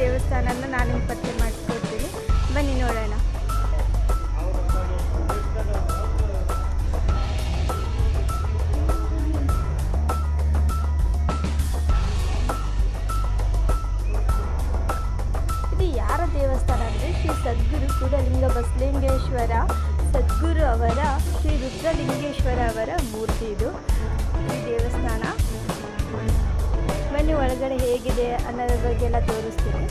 ದೇವಸ್ಥಾನನ ನಾನು ನಿಮ್ಗೆ ಒಳಗಡೆ ಹೇಗಿದೆ ಅನ್ನೋದ್ರ ಬಗ್ಗೆ ಎಲ್ಲ ತೋರಿಸ್ತೀನಿ.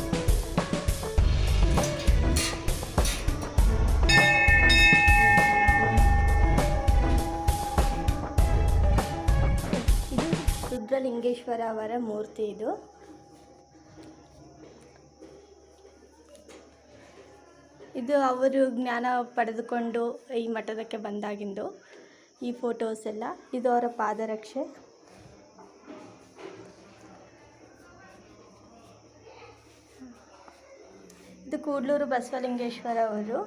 ಇದು ರುದ್ರಲಿಂಗೇಶ್ವರ ಅವರ ಮೂರ್ತಿ ಇದು. ಇದು ಅವರು ಜ್ಞಾನ ಪಡೆದುಕೊಂಡು ಈ ಮಠದಕ್ಕೆ ಬಂದಾಗಿಂದು ಈ ಫೋಟೋಸ್ ಎಲ್ಲ. ಇದು ಅವರ ಪಾದರಕ್ಷೆ. ಕೂಡ್ಲೂರು ಬಸವಲಿಂಗೇಶ್ವರ ಅವರು.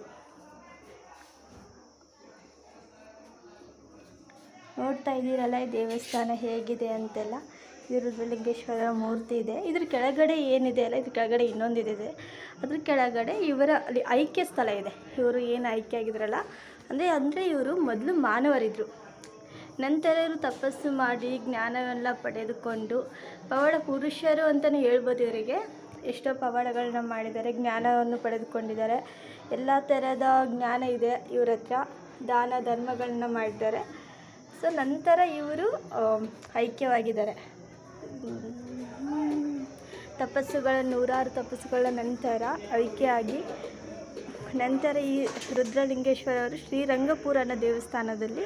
ನೋಡ್ತಾ ಇದ್ದೀರಲ್ಲ, ಈ ದೇವಸ್ಥಾನ ಹೇಗಿದೆ ಅಂತೆಲ್ಲ. ಇದು ರುದ್ರಲಿಂಗೇಶ್ವರ ಮೂರ್ತಿ ಇದೆ. ಇದ್ರ ಕೆಳಗಡೆ ಏನಿದೆ ಅಲ್ಲ, ಇದ್ರ ಕೆಳಗಡೆ ಇನ್ನೊಂದಿದೆ ಅದ್ರ ಕೆಳಗಡೆ ಇವರ ಅಲ್ಲಿ ಐಕ್ಯ ಸ್ಥಳ ಇದೆ. ಇವರು ಏನು ಐಕ್ಯ ಆಗಿದ್ರಲ್ಲ, ಅಂದರೆ ಅಂದರೆ ಇವರು ಮೊದಲು ಮಾನವರಿದ್ದರು ನಂತರ ಇವರು ತಪಸ್ಸು ಮಾಡಿ ಜ್ಞಾನವೆಲ್ಲ ಪಡೆದುಕೊಂಡು ಪವಾಡ ಪುರುಷರು ಅಂತಲೇ ಹೇಳ್ಬೋದು ಇವರಿಗೆ. ಎಷ್ಟೋ ಪವಾಡಗಳನ್ನ ಮಾಡಿದ್ದಾರೆ, ಜ್ಞಾನವನ್ನು ಪಡೆದುಕೊಂಡಿದ್ದಾರೆ. ಎಲ್ಲ ಥರದ ಜ್ಞಾನ ಇದೆ ಇವ್ರ ಹತ್ರ. ದಾನ ಧರ್ಮಗಳನ್ನ ಮಾಡಿದ್ದಾರೆ. ಸೊ ನಂತರ ಇವರು ಐಕ್ಯವಾಗಿದ್ದಾರೆ. ತಪಸ್ಸುಗಳ, ನೂರಾರು ತಪಸ್ಸುಗಳ ನಂತರ ಐಕ್ಯವಾಗಿ, ನಂತರ ಈ ರುದ್ರಲಿಂಗೇಶ್ವರ ಅವರು ಶ್ರೀರಂಗಪುರ ಅನ್ನೋ ದೇವಸ್ಥಾನದಲ್ಲಿ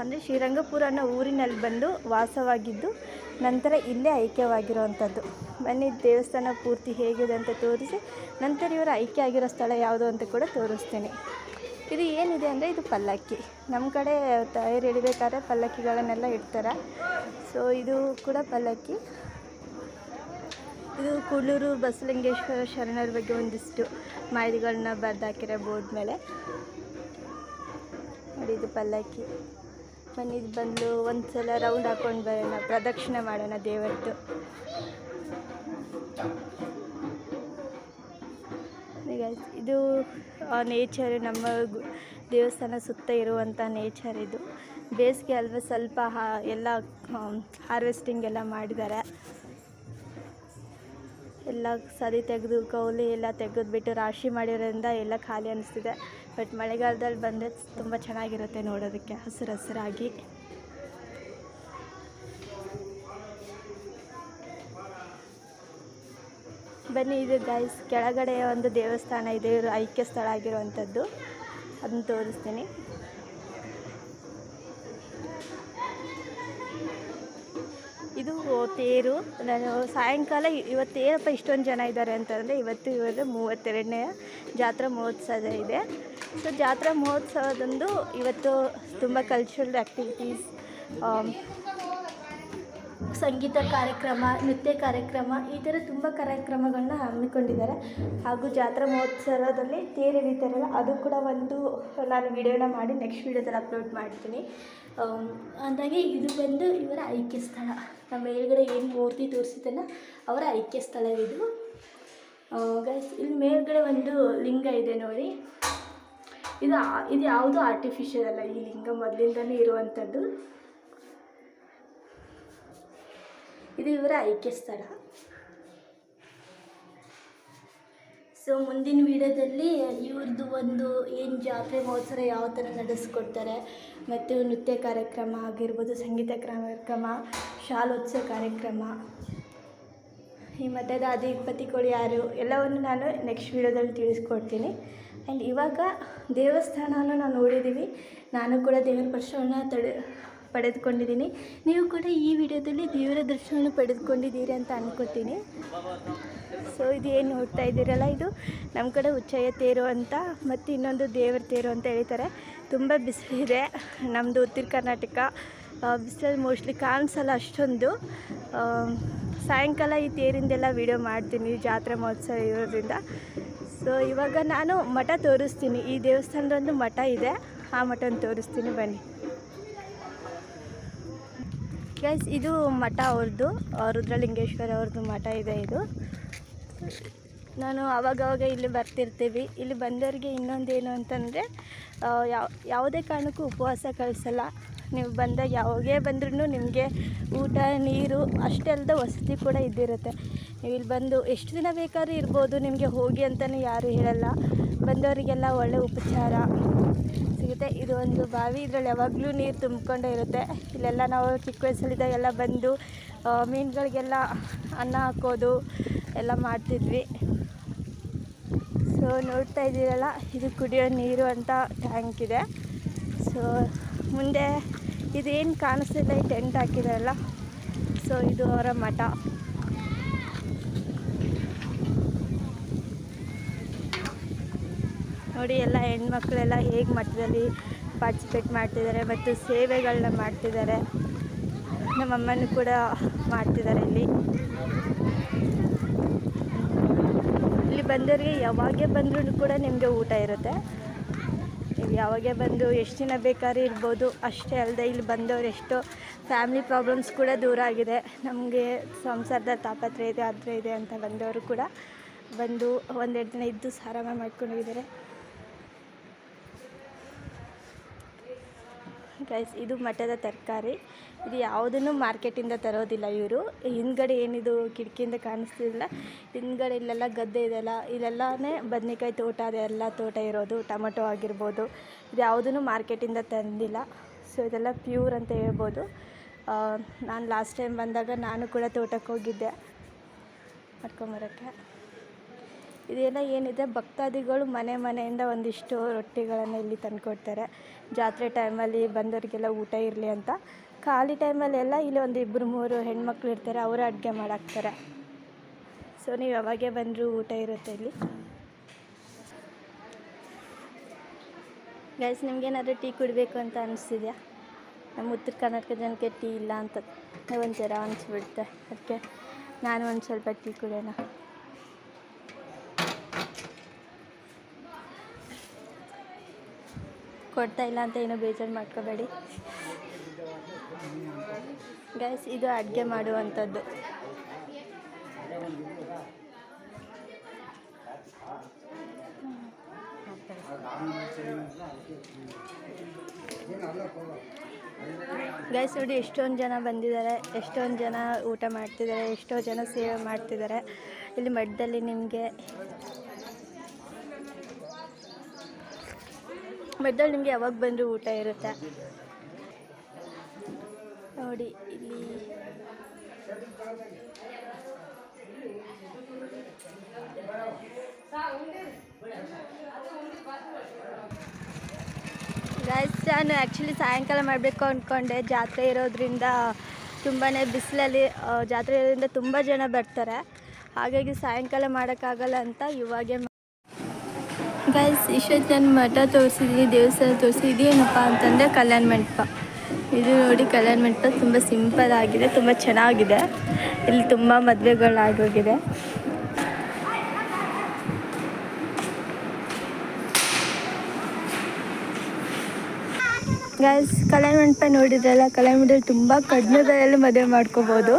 ಅಂದರೆ ಶ್ರೀರಂಗಪುರ ಅನ್ನೋ ಊರಿನಲ್ಲಿ ಬಂದು ವಾಸವಾಗಿದ್ದು ನಂತರ ಇಲ್ಲೇ ಐಕ್ಯವಾಗಿರುವಂಥದ್ದು. ಬನ್ನಿ, ದೇವಸ್ಥಾನ ಪೂರ್ತಿ ಹೇಗಿದೆ ಅಂತ ತೋರಿಸಿ, ನಂತರ ಇವರು ಐಕ್ಯ ಆಗಿರೋ ಸ್ಥಳ ಯಾವುದು ಅಂತ ಕೂಡ ತೋರಿಸ್ತೀನಿ. ಇದು ಏನಿದೆ ಅಂದರೆ ಇದು ಪಲ್ಲಕ್ಕಿ. ನಮ್ಮ ಕಡೆ ತಯಾರು ಹಿಡಿಬೇಕಾದ್ರೆ ಪಲ್ಲಕ್ಕಿಗಳನ್ನೆಲ್ಲ ಇಡ್ತಾರೆ. ಸೊ ಇದು ಕೂಡ ಪಲ್ಲಕ್ಕಿ. ಇದು ಕೂಡಲೂರು ಬಸಲಿಂಗೇಶ್ವರ ಶರಣರ ಬಗ್ಗೆ ಒಂದಿಷ್ಟು ಮಾಹಿತಿಗಳನ್ನ ಬರೆದಾಕಿರೋ ಬೋರ್ಡ್ ಮೇಲೆ. ನೋಡಿ, ಇದು ಪಲ್ಲಕ್ಕಿ. ಇದು ಬಂದು ಒಂದು ಸಲ ರೌಂಡ್ ಹಾಕೊಂಡು ಬರೋಣ, ಪ್ರದಕ್ಷಿಣೆ ಮಾಡೋಣ ದೇವರದ್ದು ಇದು ನೇಚರ್ ನಮ್ಮ ದೇವಸ್ಥಾನ ಸುತ್ತ ಇರುವಂಥ ನೇಚರ್ ಇದು. ಬೇಸಿಗೆ ಅಲ್ವಾ ಸ್ವಲ್ಪ ಹಾ, ಎಲ್ಲ ಹಾರ್ವೆಸ್ಟಿಂಗ್ ಎಲ್ಲ ಮಾಡಿದ್ದಾರೆ. ಎಲ್ಲ ಸರಿ ತೆಗೆದು ಕೌಲಿ ಎಲ್ಲ ತೆಗೆದುಬಿಟ್ಟು ರಾಶಿ ಮಾಡಿರೋದ್ರಿಂದ ಎಲ್ಲ ಖಾಲಿ ಅನಿಸ್ತಿದೆ. ಬಟ್ ಮಳೆಗಾಲದಲ್ಲಿ ಬಂದರೆ ತುಂಬ ಚೆನ್ನಾಗಿರುತ್ತೆ ನೋಡೋದಕ್ಕೆ, ಹಸಿರು ಹಸಿರಾಗಿ. ಬನ್ನಿ ಇದು ಗೈಸ್ ಕೆಳಗಡೆ ಒಂದು ದೇವಸ್ಥಾನ ಇದೆ ಐಕ್ಯ ಸ್ಥಳ ಆಗಿರುವಂಥದ್ದು. ಅದನ್ನ ತೋರಿಸ್ತೀನಿ. ಇದು ತೇರು, ನಾನು ಸಾಯಂಕಾಲ ಇವತ್ತು ಏನಪ್ಪ ಇಷ್ಟೊಂದು ಜನ ಇದ್ದಾರೆ ಅಂತಂದರೆ ಇವತ್ತು ಇವತ್ತು ಮೂವತ್ತೆರಡನೇ ಜಾತ್ರಾ ಮಹೋತ್ಸವ ಇದೆ. ಸೊ, ಜಾತ್ರಾ ಮಹೋತ್ಸವದಂದು ಇವತ್ತು ತುಂಬ ಕಲ್ಚರಲ್ ಆ್ಯಕ್ಟಿವಿಟೀಸ್ ಸಂಗೀತ ಕಾರ್ಯಕ್ರಮ, ನೃತ್ಯ ಕಾರ್ಯಕ್ರಮ ಈ ಥರ ತುಂಬ ಕಾರ್ಯಕ್ರಮಗಳನ್ನ ಹಮ್ಮಿಕೊಂಡಿದ್ದಾರೆ. ಹಾಗೂ ಜಾತ್ರಾ ಮಹೋತ್ಸವದಲ್ಲಿ ತೇರು ಎಳಿತಾರಲ್ಲ ಅದು ಕೂಡ ಒಂದು ನಾನು ವಿಡಿಯೋನ ಮಾಡಿ ನೆಕ್ಸ್ಟ್ ವಿಡಿಯೋದಲ್ಲಿ ಅಪ್ಲೋಡ್ ಮಾಡ್ತೀನಿ. ಅಂದಾಗೆ ಇದು ಬಂದು ಇವರ ಐಕ್ಯ ಸ್ಥಳ. ನಮ್ಮ ಮೇಲ್ಗಡೆ ಏನು ಮೂರ್ತಿ ತೋರಿಸಿದ್ದಲ್ಲ ಅವರ ಐಕ್ಯ ಸ್ಥಳವಿದು ಗೈಸ್ ಇಲ್ಲಿ ಮೇಲ್ಗಡೆ ಒಂದು ಲಿಂಗ ಇದೆ ನೋಡಿ. ಇದು ಇದು ಯಾವುದು ಆರ್ಟಿಫಿಷಿಯಲ್ ಅಲ್ಲ, ಈ ಲಿಂಗ ಮೊದಲಿಂದಲೇ ಇರುವಂಥದ್ದು ಇದು ಇವರ ಐಕ್ಯ ಸ್ಥಳ. ಸೊ ಮುಂದಿನ ವಿಡಿಯೋದಲ್ಲಿ ಇವ್ರದ್ದು ಒಂದು ಏನು ಜಾತ್ರೆ ಮಹೋತ್ಸವ ಯಾವ ಥರ ನಡೆಸ್ಕೊಡ್ತಾರೆ ಮತ್ತು ನೃತ್ಯ ಕಾರ್ಯಕ್ರಮ ಆಗಿರ್ಬೋದು, ಸಂಗೀತ ಕಾರ್ಯಕ್ರಮ, ಶಾಲೋತ್ಸವ ಕಾರ್ಯಕ್ರಮ, ಈ ಮಠದ ಅಧಿಪತಿಗಳು ಯಾರು ಎಲ್ಲವನ್ನು ನಾನು ನೆಕ್ಸ್ಟ್ ವಿಡಿಯೋದಲ್ಲಿ ತಿಳಿಸ್ಕೊಡ್ತೀನಿ. ಆ್ಯಂಡ್ ಇವಾಗ ದೇವಸ್ಥಾನವನ್ನು ನಾವು ನೋಡಿದ್ದೀವಿ. ನಾನು ಕೂಡ ದೇವರ ಪಕ್ಷವನ್ನು ತಡೆ ಪಡೆದುಕೊಂಡಿದ್ದೀನಿ. ನೀವು ಕೂಡ ಈ ವಿಡಿಯೋದಲ್ಲಿ ದೇವರ ದರ್ಶನವನ್ನು ಪಡೆದುಕೊಂಡಿದ್ದೀರಿ ಅಂತ ಅಂದ್ಕೋತೀನಿ ಸೊ ಇದು ಏನು ನೋಡ್ತಾ ಇದ್ದೀರಲ್ಲ, ಇದು ನಮ್ಮ ಕಡೆ ಉಚ್ಚಯ್ಯ ತೇರು ಅಂತ, ಮತ್ತು ಇನ್ನೊಂದು ದೇವರ ತೇರು ಅಂತ ಹೇಳ್ತಾರೆ. ತುಂಬ ಬಿಸಿಲಿದೆ ನಮ್ಮದು ಉತ್ತರ ಕರ್ನಾಟಕ ಬಿಸಿಲಲ್ಲಿ ಮೋಸ್ಟ್ಲಿ ಕಾಣಿಸಲ್ಲ ಅಷ್ಟೊಂದು. ಸಾಯಂಕಾಲ ಈ ತೇರಿಂದೆಲ್ಲ ವಿಡಿಯೋ ಮಾಡ್ತೀನಿ, ಜಾತ್ರೆ ಮಹೋತ್ಸವ ಇರೋದ್ರಿಂದ. ಸೊ ಇವಾಗ ನಾನು ಮಠ ತೋರಿಸ್ತೀನಿ. ಈ ದೇವಸ್ಥಾನದೊಂದು ಮಠ ಇದೆ. ಆ ಮಠನ ತೋರಿಸ್ತೀನಿ, ಬನ್ನಿ. ಗೈಸ್ ಇದು ಮಠ ಅವ್ರದ್ದು ರುದ್ರಲಿಂಗೇಶ್ವರ ಅವ್ರದ್ದು ಮಠ ಇದೆ ಇದು. ನಾನು ಅವಾಗವಾಗ ಇಲ್ಲಿ ಬರ್ತಿರ್ತೀವಿ. ಇಲ್ಲಿ ಬಂದವರಿಗೆ ಇನ್ನೊಂದೇನು ಅಂತಂದರೆ ಯಾವ, ಯಾವುದೇ ಕಾರಣಕ್ಕೂ ಉಪವಾಸ ಕಳಿಸಲ್ಲ. ನೀವು ಬಂದಾಗ ಯಾವಾಗೇ ಬಂದ್ರೂ ನಿಮಗೆ ಊಟ, ನೀರು, ಅಷ್ಟೇ ಅಲ್ಲದೆ ವಸತಿ ಕೂಡ ಇದ್ದಿರುತ್ತೆ. ನೀವು ಇಲ್ಲಿ ಬಂದು ಎಷ್ಟು ದಿನ ಬೇಕಾದ್ರೂ ಇರ್ಬೋದು ನಿಮಗೆ ಹೋಗಿ ಅಂತಲೇ ಯಾರೂ ಹೇಳಲ್ಲ. ಬಂದವರಿಗೆಲ್ಲ ಒಳ್ಳೆ ಉಪಚಾರ ಸಿಗುತ್ತೆ. ಇದು ಒಂದು ಬಾವಿ, ಇದರಲ್ಲಿ ಯಾವಾಗಲೂ ನೀರು ತುಂಬಿಕೊಂಡೇ ಇರುತ್ತೆ. ಇಲ್ಲೆಲ್ಲ ನಾವು ಚಿಕ್ಕ ವಯಸ್ಸಲ್ಲಿದ್ದಾಗೆಲ್ಲ ಬಂದು ಮೀನುಗಳಿಗೆಲ್ಲ ಅನ್ನ ಹಾಕೋದು ಎಲ್ಲ ಮಾಡ್ತಿದ್ವಿ. ಸೊ ನೋಡ್ತಾ ಇದ್ದೀರಲ್ಲ, ಇದು ಕುಡಿಯೋ ನೀರು ಅಂತ ಟ್ಯಾಂಕ್ ಇದೆ. ಸೊ ಮುಂದೆ ಇದೇನು ಕಾಣಿಸ್ತಿಲ್ಲ, ಈ ಟೆಂಟ್ ಹಾಕಿದಾರಲ್ಲ. ಸೊ ಇದು ಅವರ ಮಠ. ನೋಡಿ ಎಲ್ಲ ಹೆಣ್ಮಕ್ಳೆಲ್ಲ ಹೇಗೆ ಮಠದಲ್ಲಿ ಪಾರ್ಟಿಸಿಪೇಟ್ ಮಾಡ್ತಿದ್ದಾರೆ ಮತ್ತು ಸೇವೆಗಳನ್ನ ಮಾಡ್ತಿದ್ದಾರೆ. ನಮ್ಮಮ್ಮನೂ ಕೂಡ ಮಾಡ್ತಿದ್ದಾರೆ ಇಲ್ಲಿ. ಇಲ್ಲಿ ಬಂದವರಿಗೆ ಯಾವಾಗೇ ಬಂದ್ರೂ ಕೂಡ ನಿಮಗೆ ಊಟ ಇರುತ್ತೆ. ನೀವು ಯಾವಾಗೆ ಬಂದು ಎಷ್ಟು ದಿನ ಬೇಕಾದ್ರೂ ಇರ್ಬೋದು. ಅಷ್ಟೇ ಅಲ್ಲದೆ ಇಲ್ಲಿ ಬಂದವರು ಎಷ್ಟೋ ಫ್ಯಾಮಿಲಿ ಪ್ರಾಬ್ಲಮ್ಸ್ ಕೂಡ ದೂರ ಆಗಿದೆ. ನಮಗೆ ಸಂಸಾರದ ತಾಪತ್ರೆ ಇದೆ ಆದರೆ ಇದೆ ಅಂತ ಬಂದವರು ಕೂಡ ಬಂದು ಒಂದೆರಡು ದಿನ ಇದ್ದು ಆರಾಮ ಮಾಡ್ಕೊಂಡಿದ್ದಾರೆ ಗೈಸ್ ಇದು ಮಠದ ತರಕಾರಿ. ಇದು ಯಾವುದನ್ನು ಮಾರ್ಕೆಟಿಂದ ತರೋದಿಲ್ಲ ಇವರು. ಹಿಂದ್ಗಡೆ ಏನಿದು ಕಿಟಕಿಯಿಂದ ಕಾಣಿಸ್ತಿಲ್ಲ ಹಿಂದ್ಗಡೆ ಇಲ್ಲೆಲ್ಲ ಗದ್ದೆ ಇದೆಲ್ಲ ಇಲ್ಲೆಲ್ಲನೇ ಬದನೆಕಾಯಿ ತೋಟ ಅದೆಲ್ಲ ತೋಟ ಇರೋದು, ಟೊಮೆಟೊ ಆಗಿರ್ಬೋದು. ಇದು ಯಾವುದನ್ನು ಮಾರ್ಕೆಟಿಂದ ತಂದಿಲ್ಲ. ಸೊ ಇದೆಲ್ಲ ಪ್ಯೂರ್ ಅಂತ ಹೇಳ್ಬೋದು. ನಾನು ಲಾಸ್ಟ್ ಟೈಮ್ ಬಂದಾಗ ನಾನು ಕೂಡ ತೋಟಕ್ಕೆ ಹೋಗಿದ್ದೆ. ಮಾಡ್ಕೊಂಬರೋಕ್ಕೆ ಇದೆಲ್ಲ ಏನಿದೆ, ಭಕ್ತಾದಿಗಳು ಮನೆ ಮನೆಯಿಂದ ಒಂದಿಷ್ಟು ರೊಟ್ಟಿಗಳನ್ನು ಇಲ್ಲಿ ತಂದುಕೊಡ್ತಾರೆ. ಜಾತ್ರೆ ಟೈಮಲ್ಲಿ ಬಂದವರಿಗೆಲ್ಲ ಊಟ ಇರಲಿ ಅಂತ. ಖಾಲಿ ಟೈಮಲ್ಲೆಲ್ಲ ಇಲ್ಲಿ ಒಂದು ಇಬ್ಬರು ಮೂರು ಹೆಣ್ಮಕ್ಳು ಇರ್ತಾರೆ, ಅವರು ಅಡುಗೆ ಮಾಡಾಕ್ತಾರೆ. ಸೊ ನೀವು ಯಾವಾಗೇ ಬಂದರೂ ಊಟ ಇರುತ್ತೆ ಇಲ್ಲಿ. ಗೈಸ್ ನಿಮ್ಗೇನಾದರೂ ಟೀ ಕುಡಬೇಕು ಅಂತ ಅನಿಸ್ತಿದ್ಯಾ ನಮ್ಮ ಉತ್ತರ ಕರ್ನಾಟಕ ಜನಕ್ಕೆ ಟೀ ಇಲ್ಲ ಅಂತ. ಒಂಥರ ಅನಿಸ್ಬಿಡುತ್ತೆ. ಅದಕ್ಕೆ ನಾನು ಒಂದು ಸ್ವಲ್ಪ ಟೀ ಕುಡಿಯೋಣ. ಕೊಡ್ತಾ ಇಲ್ಲ ಅಂತ ಏನೋ ಬೇಜಾರು ಮಾಡ್ಕೋಬೇಡಿ. ಗೈಸ್ ಇದು ಅಡುಗೆ ಮಾಡುವಂಥದ್ದು. ಗೈಸ್ ನೋಡಿ, ಎಷ್ಟೊಂದು ಜನ ಬಂದಿದ್ದಾರೆ, ಎಷ್ಟೊಂದು ಜನ ಊಟ ಮಾಡ್ತಿದ್ದಾರೆ, ಎಷ್ಟೋ ಜನ ಸೇವೆ ಮಾಡ್ತಿದ್ದಾರೆ. ಇಲ್ಲಿ ಮಠದಲ್ಲಿ ನಿಮಗೆ ಮಠದಲ್ಲಿ ನಿಮಗೆ ಯಾವಾಗ ಬಂದರೂ ಊಟ ಇರುತ್ತೆ? ನೋಡಿ, ಇಲ್ಲಿ. ಗೈಸ್ ನಾನು ಆ್ಯಕ್ಚುಲಿ ಸಾಯಂಕಾಲ ಮಾಡಬೇಕು ಅಂದ್ಕೊಂಡೆ ಜಾತ್ರೆ ಇರೋದ್ರಿಂದ ತುಂಬಾ ಬಿಸಿಲಲ್ಲಿ ಜಾತ್ರೆ ಇರೋದ್ರಿಂದ ತುಂಬ ಜನ ಬರ್ತಾರೆ. ಹಾಗಾಗಿ ಸಾಯಂಕಾಲ ಮಾಡೋಕ್ಕಾಗಲ್ಲ ಅಂತ ಇವಾಗೆ ಗೈಸ್ ಇಷ್ಟೊತ್ತು ನಾನು ಮಠ ತೋರಿಸಿದ್ದೀನಿ ದೇವಸ್ಥಾನ ತೋರಿಸಿದ್ದು ಏನಪ್ಪ ಅಂತಂದರೆ ಕಲ್ಯಾಣ ಮಂಟಪ. ಇದು ನೋಡಿ ಕಲ್ಯಾಣ ಮಂಟಪ ತುಂಬ ಸಿಂಪಲ್ ಆಗಿದೆ, ತುಂಬ ಚೆನ್ನಾಗಿದೆ. ಇಲ್ಲಿ ತುಂಬ ಮದುವೆಗಳಾಗೋಗಿದೆ ಗೈಸ್ ಕಲ್ಯಾಣ ಮಂಟಪ ನೋಡಿದ್ರಲ್ಲ, ಕಲ್ಯಾಣ ಮಂಟಪ ತುಂಬ ಕಡಿಮೆ ಬೆಲೆಯಲ್ಲಿ ಮದುವೆ ಮಾಡ್ಕೋಬೋದು.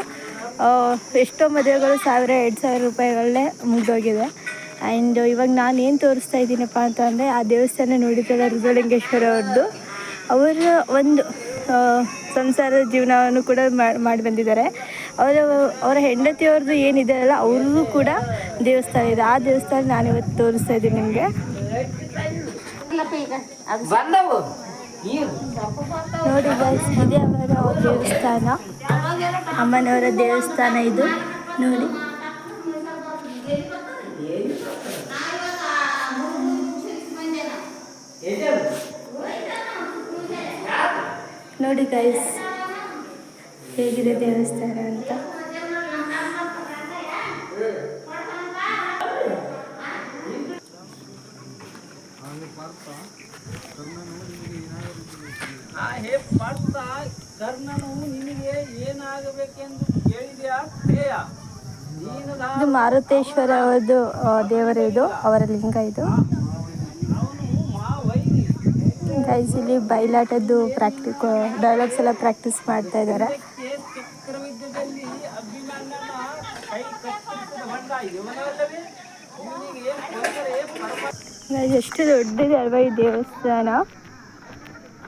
ಎಷ್ಟೋ ಮದುವೆಗಳು ಸಾವಿರ, ಎರಡು ಸಾವಿರ ರೂಪಾಯಿಗಳಲ್ಲೇ ಮುಗಿದೋಗಿದೆ. ಆ್ಯಂಡ್ ಇವಾಗ ನಾನು ಏನು ತೋರಿಸ್ತಾ ಇದ್ದೀನಪ್ಪ ಅಂತ ಅಂದರೆ ಆ ದೇವಸ್ಥಾನ ನೋಡಿದ್ರಲ್ಲ ರುದ್ರಲಿಂಗೇಶ್ವರ ಅವ್ರದ್ದು ಅವರ ಒಂದು ಸಂಸಾರ ಸಂಸಾರದ ಜೀವನವನ್ನು ಕೂಡ ಮಾಡಿ ಬಂದಿದ್ದಾರೆ. ಅವರ ಅವರ ಹೆಂಡತಿಯವ್ರದ್ದು ಏನಿದೆ ಅಲ್ಲ ಅವ್ರಿಗೂ ಕೂಡ ದೇವಸ್ಥಾನ ಇದೆ. ಆ ದೇವಸ್ಥಾನ ನಾನಿವತ್ತು ತೋರಿಸ್ತಾ ಇದ್ದೀನಿ ನಿಮಗೆ. ನೋಡಿ ಬಸ್ ಇದೇ ಅವರ ದೇವಸ್ಥಾನ. ಅಮ್ಮನವರ ದೇವಸ್ಥಾನ ಇದು. ನೋಡಿ. ನೋಡಿ ಗೈಸ್ ಹೇಗಿದೆ ದೇವಸ್ಥಾನ ಅಂತ. ಆ ಹೇ ಪಾರ್ಥ ಕರ್ಣನು ನಿನಗೆ ಏನಾಗಬೇಕೆಂದು ಕೇಳಿದೆಯಾ? ನೀನು ಇದು ಮಾರುತೇಶ್ವರ ದೇವರ ಇದು ಅವರ ಲಿಂಗ ಇದು. ಗೈಸ್ ಇಲ್ಲಿ ಬಯಲಾಟದ್ದು ಪ್ರಾಕ್ಟಿ ಡೈಲಾಗ್ಸ್ ಎಲ್ಲ ಪ್ರಾಕ್ಟೀಸ್ ಮಾಡ್ತಾ ಇದ್ದಾರೆ. ಎಷ್ಟು ದೊಡ್ಡದಿದೆ ಅಲ್ವಾ ಈ ದೇವಸ್ಥಾನ?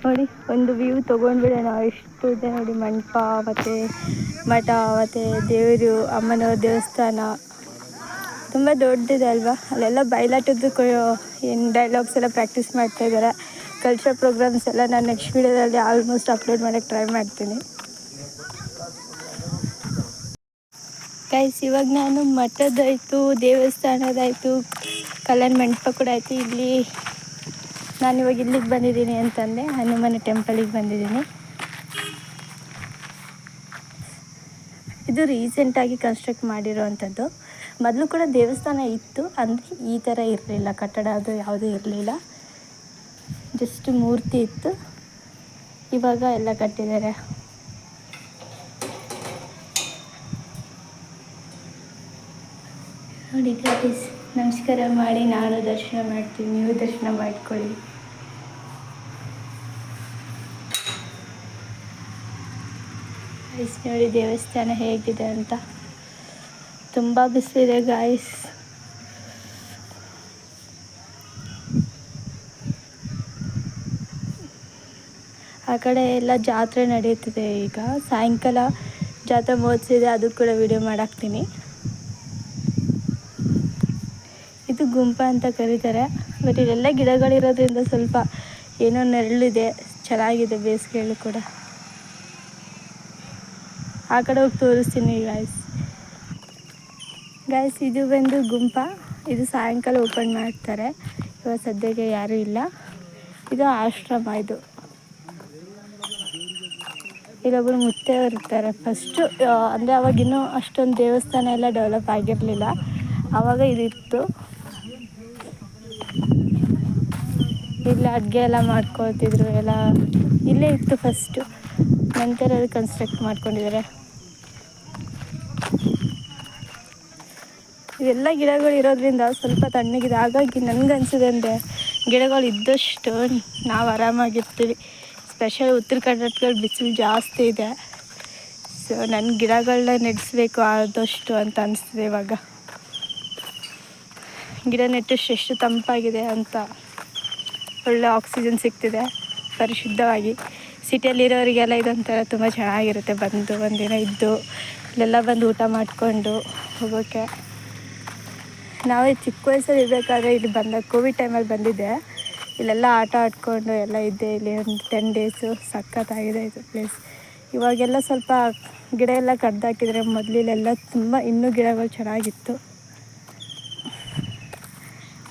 ನೋಡಿ, ಒಂದು ವ್ಯೂ ತೊಗೊಂಡ್ಬಿಡೋಣ. ಎಷ್ಟು ಇದೆ ನೋಡಿ, ಮಂಟಪ, ಮತ್ತು ಮಠ, ಮತ್ತು ದೇವರು, ಅಮ್ಮನವ್ರ ದೇವಸ್ಥಾನ. ತುಂಬ ದೊಡ್ಡದಿದೆ ಅಲ್ವಾ? ಅಲ್ಲೆಲ್ಲ ಬಯಲಾಟದ್ದು ಏನು ಡೈಲಾಗ್ಸ್ ಎಲ್ಲ ಪ್ರಾಕ್ಟೀಸ್ ಮಾಡ್ತಾ ಇದ್ದಾರೆ. ಕಲ್ಚರ್ ಪ್ರೋಗ್ರಾಮ್ಸ್ ಎಲ್ಲ ನಾನು ನೆಕ್ಸ್ಟ್ ವೀಡಿಯೋದಲ್ಲಿ ಆಲ್ಮೋಸ್ಟ್ ಅಪ್ಲೋಡ್ ಮಾಡೋಕ್ಕೆ ಟ್ರೈ ಮಾಡ್ತೀನಿ. ಗೈಸ್ ಇವಾಗ ನಾನು ಮಠದಾಯಿತು, ದೇವಸ್ಥಾನದಾಯಿತು, ಕಲ್ಯಾಣ ಮಂಟಪ ಕೂಡ ಆಯಿತು. ಇಲ್ಲಿ ನಾನು ಇವಾಗ ಇಲ್ಲಿಗೆ ಬಂದಿದ್ದೀನಿ ಅಂತಂದೆ, ಹನುಮಾನ ಟೆಂಪಲಿಗೆ ಬಂದಿದ್ದೀನಿ. ಇದು ರೀಸೆಂಟಾಗಿ ಕನ್ಸ್ಟ್ರಕ್ಟ್ ಮಾಡಿರೋವಂಥದ್ದು ಮೊದಲು ಕೂಡ ದೇವಸ್ಥಾನ ಇತ್ತು, ಅಂದರೆ ಈ ಥರ ಇರಲಿಲ್ಲ. ಕಟ್ಟಡ ಅದು ಯಾವುದೂ ಇರಲಿಲ್ಲ. ಜಸ್ಟ್ ಮೂರ್ತಿ ಇತ್ತು. ಇವಾಗ ಎಲ್ಲ ಕಟ್ಟಿದ್ದಾರೆ. ನೋಡಿ ಗೈಸ್ ನಮಸ್ಕಾರ ಮಾಡಿ, ನಾನು ದರ್ಶನ ಮಾಡ್ತೀನಿ. ನೀವು ದರ್ಶನ ಮಾಡ್ಕೊಳ್ಳಿ. ನೋಡಿ ದೇವಸ್ಥಾನ ಹೇಗಿದೆ ಅಂತ. ತುಂಬ ಬಿಸಿಲಿದೆ ಗಾಯ್ಸ್ ಆ ಕಡೆ ಎಲ್ಲ ಜಾತ್ರೆ ನಡೆಯುತ್ತಿದೆ ಈಗ. ಸಾಯಂಕಾಲ ಜಾತ್ರೆ ಮಹೋತ್ಸವ ಅದು ಕೂಡ ವಿಡಿಯೋ ಮಾಡಾಕ್ತೀನಿ. ಇದು ಗುಂಪ ಅಂತ ಕರೀತಾರೆ. ಬಟ್ ಇಲ್ಲೆಲ್ಲ ಗಿಡಗಳಿರೋದ್ರಿಂದ ಸ್ವಲ್ಪ ಏನೋ ನೆರಳಿದೆ. ಚೆನ್ನಾಗಿದೆ ಬೇಸಿಗೆಯಲ್ಲೂ ಕೂಡ. ಆ ಕಡೆ ಹೋಗಿ ತೋರಿಸ್ತೀನಿ ಗಾಯ್ಸ್ ಗಾಯ್ಸ್ ಇದು ಬಂದು ಗುಂಪ. ಇದು ಸಾಯಂಕಾಲ ಓಪನ್ ಮಾಡ್ತಾರೆ. ಇವಾಗ ಸದ್ಯಕ್ಕೆ ಯಾರೂ ಇಲ್ಲ. ಇದು ಆಶ್ರಮ ಇದು. ಇಲ್ಲೊಬ್ಬರು ಮುತ್ತೆಯವರು ಇರ್ತಾರೆ. ಫಸ್ಟು ಅಂದರೆ ಅವಾಗಿನ್ನೂ ಅಷ್ಟೊಂದು ದೇವಸ್ಥಾನ ಎಲ್ಲ ಡೆವಲಪ್ ಆಗಿರಲಿಲ್ಲ. ಆವಾಗ ಇದಿತ್ತು. ಇಲ್ಲಿ ಅಡುಗೆ ಎಲ್ಲ ಮಾಡ್ಕೊಳ್ತಿದ್ರು ಎಲ್ಲ. ಇಲ್ಲೇ ಇತ್ತು ಫಸ್ಟು ನಂತರ ಅದು ಕನ್ಸ್ಟ್ರಕ್ಟ್ ಮಾಡ್ಕೊಂಡಿದ್ದಾರೆ. ಇವೆಲ್ಲ ಗಿಡಗಳು ಇರೋದ್ರಿಂದ ಸ್ವಲ್ಪ ತಣ್ಣಗಿದೆ. ಹಾಗಾಗಿ ನನಗನ್ಸಿದೆ ಅಂದರೆ ಗಿಡಗಳು ಇದ್ದಷ್ಟು ನಾವು ಆರಾಮಾಗಿರ್ತೀವಿ. ಸ್ಪೆಷಲ್ ಉತ್ತರ ಕರ್ನಾಟಕದಲ್ಲಿ ಬಿಸಿಲು ಜಾಸ್ತಿ ಇದೆ. ಸೊ ನನ್ನ ಗಿಡಗಳನ್ನ ನೆಡೆಸ್ಬೇಕು ಆದಷ್ಟು ಅಂತ ಅನಿಸ್ತಿದೆ ಇವಾಗ. ಗಿಡ ನೆಟ್ಟಷ್ಟು ಎಷ್ಟು ತಂಪಾಗಿದೆ ಅಂತ ಒಳ್ಳೆ ಆಕ್ಸಿಜನ್ ಸಿಗ್ತಿದೆ ಪರಿಶುದ್ಧವಾಗಿ. ಸಿಟಿಯಲ್ಲಿರೋರಿಗೆಲ್ಲ ಇದೊಂಥರ ತುಂಬ ಚೆನ್ನಾಗಿರುತ್ತೆ. ಬಂದು ಒಂದಿನ ಇದ್ದು, ಇಲ್ಲೆಲ್ಲ ಬಂದು ಊಟ ಮಾಡಿಕೊಂಡು ಹೋಗೋಕ್ಕೆ ನಾವೇ ಚಿಕ್ಕ ವಯಸ್ಸಲ್ಲಿ ಇರಬೇಕಾದ್ರೆ ಇಲ್ಲಿ ಬಂದ, ಕೋವಿಡ್ ಟೈಮಲ್ಲಿ ಬಂದಿದ್ದೆ. ಇಲ್ಲೆಲ್ಲ ಆಟ ಆಡ್ಕೊಂಡು ಎಲ್ಲ ಇದ್ದೆ ಇಲ್ಲಿ ಒಂದು ಟೆನ್ ಡೇಸು ಸಖತ್ತಾಗಿದೆ ಇದು ಪ್ಲೇಸ್ ಇವಾಗೆಲ್ಲ ಸ್ವಲ್ಪ ಗಿಡ ಎಲ್ಲ ಕಡ್ದಾಕಿದ್ರೆ ಮೊದಲಿಲೆಲ್ಲ ತುಂಬ ಇನ್ನೂ ಗಿಡಗಳು ಚೆನ್ನಾಗಿತ್ತು.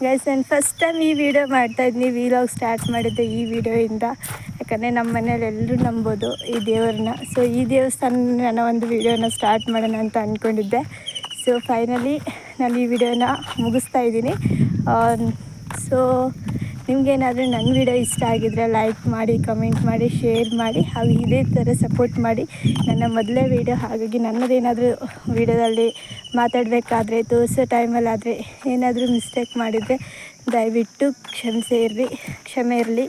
ಗೈಸ್ ನಾನು ಫಸ್ಟ್ ಟೈಮ್ ಈ ವಿಡಿಯೋ ಮಾಡ್ತಾಯಿದ್ನಿ ವೀಲಾಗ್ ಸ್ಟಾರ್ಟ್ ಮಾಡಿದ್ದೆ ಈ ವಿಡಿಯೋಯಿಂದ ಯಾಕಂದರೆ ನಮ್ಮ ಮನೇಲಿ ಎಲ್ಲರೂ ನಂಬೋದು ಈ ದೇವ್ರನ್ನ. ಸೊ ಈ ದೇವಸ್ಥಾನ ನಾನು ಒಂದು ವಿಡಿಯೋನ ಸ್ಟಾರ್ಟ್ ಮಾಡೋಣ ಅಂತ ಅಂದ್ಕೊಂಡಿದ್ದೆ ಸೊ ಫೈನಲಿ ನಾನು ಈ ವಿಡಿಯೋನ ಮುಗಿಸ್ತಾ ಇದ್ದೀನಿ. ಸೊ ನಿಮಗೇನಾದರೂ ನನ್ನ ವಿಡಿಯೋ ಇಷ್ಟ ಆಗಿದ್ರೆ ಲೈಕ್ ಮಾಡಿ ಕಮೆಂಟ್ ಮಾಡಿ ಶೇರ್ ಮಾಡಿ, ಹಾಗೂ ಇದೇ ಥರ ಸಪೋರ್ಟ್ ಮಾಡಿ ನನ್ನ ಮೊದಲೇ ವಿಡಿಯೋ ಹಾಗಾಗಿ ನನ್ನದೇನಾದರೂ ವಿಡಿಯೋದಲ್ಲಿ ಮಾತಾಡಬೇಕಾದ್ರೆ, ತೋರಿಸೋ ಟೈಮಲ್ಲಾದರೆ ಏನಾದರೂ ಮಿಸ್ಟೇಕ್ ಮಾಡಿದರೆ ದಯವಿಟ್ಟು ಕ್ಷಮಿಸೇ ಇರಲಿ ಕ್ಷಮೆ ಇರಲಿ.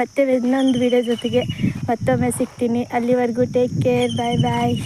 ಮತ್ತೆ ಇನ್ನೊಂದು ವಿಡಿಯೋ ಜೊತೆಗೆ ಮತ್ತೊಮ್ಮೆ ಸಿಗ್ತೀನಿ. ಅಲ್ಲಿವರೆಗೂ ಟೇಕ್ ಕೇರ್ ಬಾಯ್ ಬಾಯ್